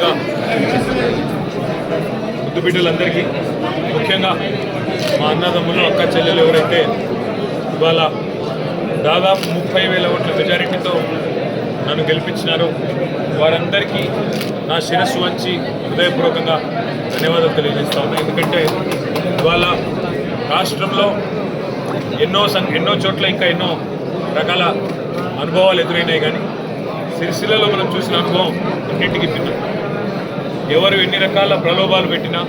ముందుగా ముద్దు బిడ్డలందరికీ ముఖ్యంగా మా అన్నదమ్ములు అక్క చెల్లెలు ఎవరైతే ఇవాళ దాదాపు ముప్పై వేల ఓట్ల మెజారిటీతో నన్ను గెలిపించినారో వారందరికీ నా శిరస్సు వచ్చి హృదయపూర్వకంగా ధన్యవాదాలు తెలియజేస్తా ఉన్నాను ఎందుకంటే ఇవాళ రాష్ట్రంలో ఎన్నో సం ఎన్నో చోట్ల ఇంకా ఎన్నో రకాల అనుభవాలు ఎదురైనాయి కానీ సిరిసిల్లలో మనం చూసిన అనుభవం అన్నింటికి భిన్నం. ఎవరు ఎన్ని రకాల ప్రలోభాలు పెట్టినా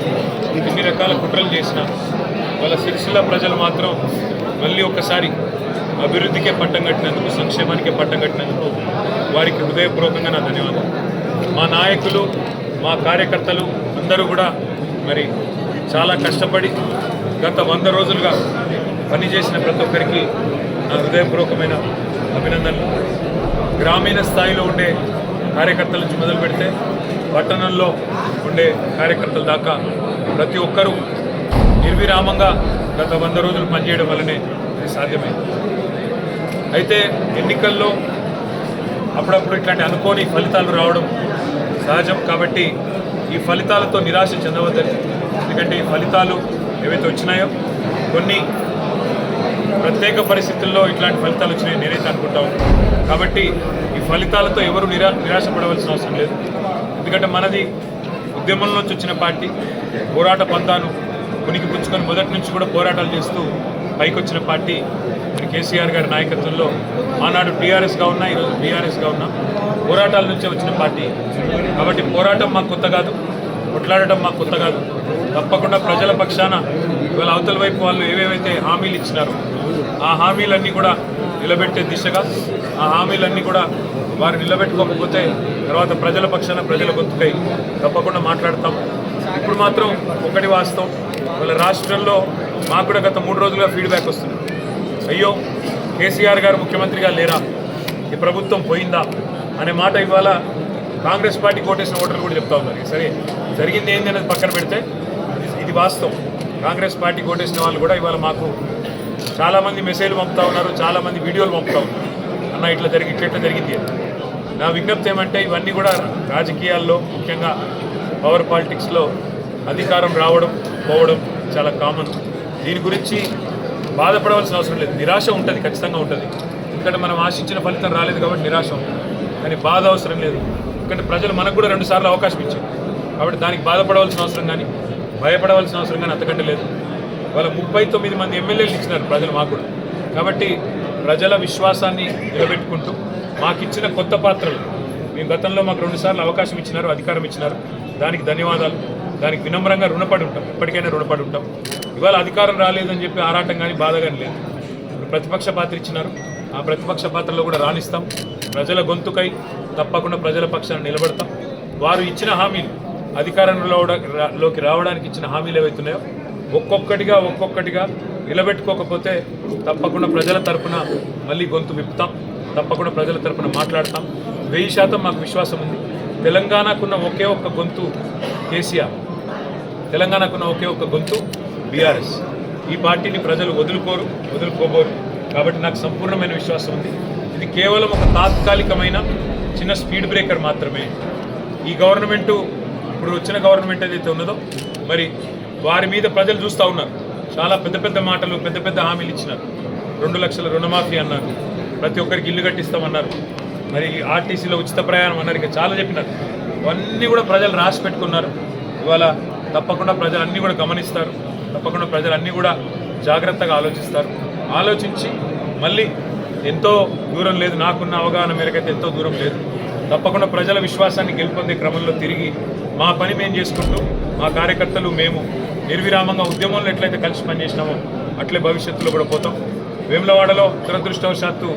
ఎన్ని రకాల కుట్రలు చేసినా వాళ్ళ సిరిసిల్ల ప్రజలు మాత్రం మళ్ళీ ఒకసారి అభివృద్ధికే పట్టం కట్టినందుకు సంక్షేమానికే పట్టం కట్టినందుకు వారికి హృదయపూర్వకంగా నా ధన్యవాదాలు. మా నాయకులు మా కార్యకర్తలు అందరూ కూడా మరి చాలా కష్టపడి గత వంద రోజులుగా పనిచేసిన ప్రతి ఒక్కరికి నా హృదయపూర్వకమైన అభినందనలు. గ్రామీణ స్థాయిలో ఉండే కార్యకర్తల నుంచి మొదలు పెడితే పట్టణంలో ఉండే కార్యకర్తల దాకా ప్రతి ఒక్కరూ నిర్విరామంగా గత వంద రోజులు పనిచేయడం వల్లనే ఇది సాధ్యమైంది. అయితే ఎన్నికల్లో అప్పుడప్పుడు ఇట్లాంటి అనుకోని ఫలితాలు రావడం సహజం కాబట్టి ఈ ఫలితాలతో నిరాశ చెందవద్దని ఎందుకంటే ఈ ఫలితాలు ఏవైతే వచ్చినాయో కొన్ని ప్రత్యేక పరిస్థితుల్లో ఇట్లాంటి ఫలితాలు వచ్చినాయి నేనైతే అనుకుంటా కాబట్టి ఈ ఫలితాలతో ఎవరు నిరా నిరాశపడవలసిన అవసరం లేదు. ఎందుకంటే మనది ఉద్యమం నుంచి వచ్చిన పార్టీ. పోరాట పంతాను ఉనికి పుచ్చుకొని మొదటి నుంచి కూడా పోరాటాలు చేస్తూ పైకొచ్చిన పార్టీ మరి కేసీఆర్ గారి నాయకత్వంలో. ఆనాడు టీఆర్ఎస్గా ఉన్నా ఈరోజు బీఆర్ఎస్గా ఉన్నా పోరాటాల నుంచే వచ్చిన పార్టీ. కాబట్టి పోరాటం మాకు కొత్త కాదు కొట్లాడటం మాకు కొత్త కాదు. తప్పకుండా ప్రజల పక్షాన ఇవాళ అవతల వైపు వాళ్ళు ఏవేవైతే హామీలు ఇచ్చినారో ఆ హామీలన్నీ కూడా నిలబెట్టే దిశగా ఆ హామీలన్నీ కూడా వారు నిలబెట్టుకోకపోతే తర్వాత ప్రజల పక్షాన ప్రజల గొంతుకై తప్పకుండా మాట్లాడతాం. ఇప్పుడు మాత్రం ఒకటి వాస్తవం. వాళ్ళ రాష్ట్రంలో మాకు కూడా గత మూడు రోజులుగా ఫీడ్బ్యాక్ వస్తుంది. అయ్యో కేసీఆర్ గారు ముఖ్యమంత్రిగా లేరా? ఈ ప్రభుత్వం పోయిందా? అనే మాట ఇవాళ కాంగ్రెస్ పార్టీ కోటేసిన ఓటర్లు కూడా చెప్తా ఉన్నారు. సరే జరిగింది ఏంది అనేది పక్కన పెడితే ఇది- వాస్తవం. కాంగ్రెస్ పార్టీ కోటేసిన వాళ్ళు కూడా ఇవాళ మాకు చాలామంది మెసేజ్లు పంపుతా ఉన్నారు చాలామంది వీడియోలు పంపుతా ఉన్నారు. అన్న ఇట్లా జరిగి ఇట్లా ఇట్లా జరిగింది అని. నా విజ్ఞప్తి ఏమంటే ఇవన్నీ కూడా రాజకీయాల్లో ముఖ్యంగా పవర్ పాలిటిక్స్లో అధికారం రావడం పోవడం చాలా కామన్ దీని గురించి బాధపడవలసిన అవసరం లేదు. నిరాశ ఉంటుంది ఖచ్చితంగా ఉంటుంది. ఎందుకంటే మనం ఆశించిన ఫలితం రాలేదు కాబట్టి నిరాశ కానీ బాధ అవసరం లేదు. ఎందుకంటే ప్రజలు మనకు కూడా రెండు సార్లు అవకాశం ఇచ్చారు. కాబట్టి దానికి బాధపడవలసిన అవసరం కానీ భయపడవలసిన అవసరం కానీ అంతకంటే లేదు. వాళ్ళ ముప్పై తొమ్మిది మంది ఎమ్మెల్యేలు ఇచ్చినారు ప్రజలు మాకు కూడా. కాబట్టి ప్రజల విశ్వాసాన్ని నిలబెట్టుకుంటూ మాకు ఇచ్చిన కొత్త పాత్రలు. మేము గతంలో మాకు రెండుసార్లు అవకాశం ఇచ్చినారు అధికారం ఇచ్చినారు. దానికి ధన్యవాదాలు. దానికి వినమ్రంగా రుణపడి ఉంటాం. ఎప్పటికైనా రుణపడి ఉంటాం. ఇవాళ అధికారం రాలేదని చెప్పి ఆరాటం కానీ బాధ కానీ లేదు. ఇప్పుడు ప్రతిపక్ష పాత్ర ఇచ్చినారు. ఆ ప్రతిపక్ష పాత్రలో కూడా రాణిస్తాం. ప్రజల గొంతుకై తప్పకుండా ప్రజల పక్షాన్ని నిలబడతాం. వారు ఇచ్చిన హామీలు అధికారంలో రా- లోకి రావడానికి ఇచ్చిన హామీలు ఏవైతున్నాయో ఒక్కొక్కటిగా ఒక్కొక్కటిగా నిలబెట్టుకోకపోతే తప్పకుండా ప్రజల తరపున మళ్ళీ గొంతు విప్పుతాం. తప్పకుండా ప్రజల తరపున మాట్లాడతాం. వెయ్యి శాతం మాకు విశ్వాసం ఉంది. తెలంగాణకున్న ఒకే ఒక్క గొంతు కేసీఆర్. తెలంగాణకున్న ఒకే ఒక్క గొంతు బీఆర్ఎస్. ఈ పార్టీని ప్రజలు వదులుకోరు వదులుకోబోరు. కాబట్టి నాకు సంపూర్ణమైన విశ్వాసం ఉంది. ఇది కేవలం ఒక తాత్కాలికమైన చిన్న స్పీడ్ బ్రేకర్ మాత్రమే. ఈ గవర్నమెంటు ఇప్పుడు వచ్చిన గవర్నమెంట్ ఏదైతే ఉన్నదో మరి వారి మీద ప్రజలు చూస్తూ ఉన్నారు. చాలా పెద్ద పెద్ద మాటలు పెద్ద పెద్ద హామీలు ఇచ్చినారు. రెండు లక్షల రుణమాఫీ అన్నారు. ప్రతి ఒక్కరికి ఇల్లు కట్టిస్తామన్నారు. మరి ఆర్టీసీలో ఉచిత ప్రయాణం అన్నారు. ఇంకా చాలా చెప్పినారు. ఇవన్నీ కూడా ప్రజలు రాసి పెట్టుకున్నారు. ఇవాళ తప్పకుండా ప్రజలు అన్నీ కూడా గమనిస్తారు. తప్పకుండా ప్రజలు అన్నీ కూడా జాగ్రత్తగా ఆలోచిస్తారు. ఆలోచించి మళ్ళీ ఎంతో దూరం లేదు. నాకున్న అవగాహన మేరకైతే ఎంతో దూరం లేదు. తప్పకుండా ప్రజల విశ్వాసాన్ని గెలుపొందే క్రమంలో తిరిగి మా పని మేము చేసుకుంటూ. మా కార్యకర్తలు మేము నిర్విరామంగా ఉద్యమంలో ఎట్లయితే కలిసి పనిచేసినామో అట్లే భవిష్యత్తులో కూడా పోతాం. వేములవాడలో దురదృష్టవశాత్తు